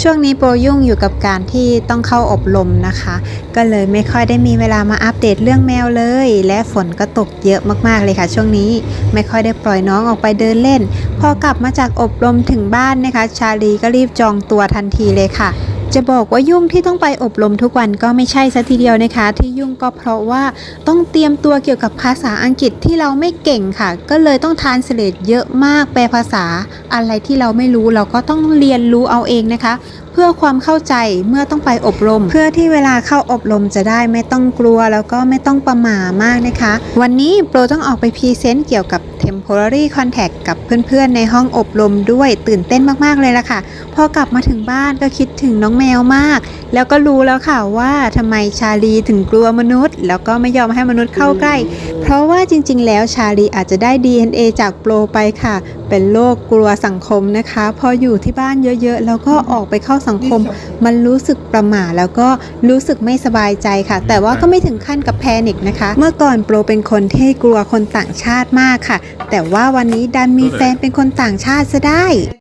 ช่วงนี้โปรยุ่งอยู่กับการที่ต้องเข้าอบรมนะคะ ก็เลยไม่ค่อยได้มีเวลามาอัปเดตเรื่องแมวเลย และฝนก็ตกเยอะมากๆเลยค่ะ ช่วงนี้ไม่ค่อยได้ปล่อยน้องออกไปเดินเล่น พอกลับมาจากอบรมถึงบ้านนะคะ ชาลีก็รีบจองตัวทันทีเลยค่ะ จะบอกว่ายุ่งที่ต้องไปอบรมทุกวันก็ไม่ใช่ซะทีเดียวนะคะ ที่ยุ่งก็เพราะว่าต้องเตรียมตัวเกี่ยวกับภาษาอังกฤษที่เราไม่เก่งค่ะ ก็เลยต้องทานเสลดเยอะมากแปลภาษาอะไรที่เราไม่รู้เราก็ต้องเรียนรู้เอาเองนะคะ เพื่อความเข้าใจเมื่อต้องไปอบรม เพื่อที่เวลาเข้าอบรมจะได้ไม่ต้องกลัวแล้วก็ไม่ต้องประหม่ามากนะคะ วันนี้โปรต้องออกไปพรีเซนต์เกี่ยวกับ temporary contact กับเพื่อนๆในห้องอบรมด้วยตื่นเต้นมากๆเลยล่ะค่ะพอกลับมาถึงบ้านก็คิดถึงน้องแมวมาก แล้วก็รู้แล้วค่ะว่าทำไมชาลีถึงกลัวมนุษย์ แล้วก็ไม่ยอมให้มนุษย์เข้าใกล้ เพราะว่าจริง ๆ แล้วชาลีอาจจะได้ DNA จากโปรไปค่ะ เป็นโรคกลัวสังคมนะคะ พออยู่ที่บ้านเยอะ ๆ แล้วก็ออกไปเข้าสังคม มันรู้สึกประหม่าแล้วก็รู้สึกไม่สบายใจค่ะ แต่ว่าก็ไม่ถึงขั้นกับแพนิคนะคะ เมื่อก่อนโปรเป็นคนที่กลัวคนต่างชาติมากค่ะ แต่ว่าวันนี้ดันมีแฟนเป็นคนต่างชาติซะได้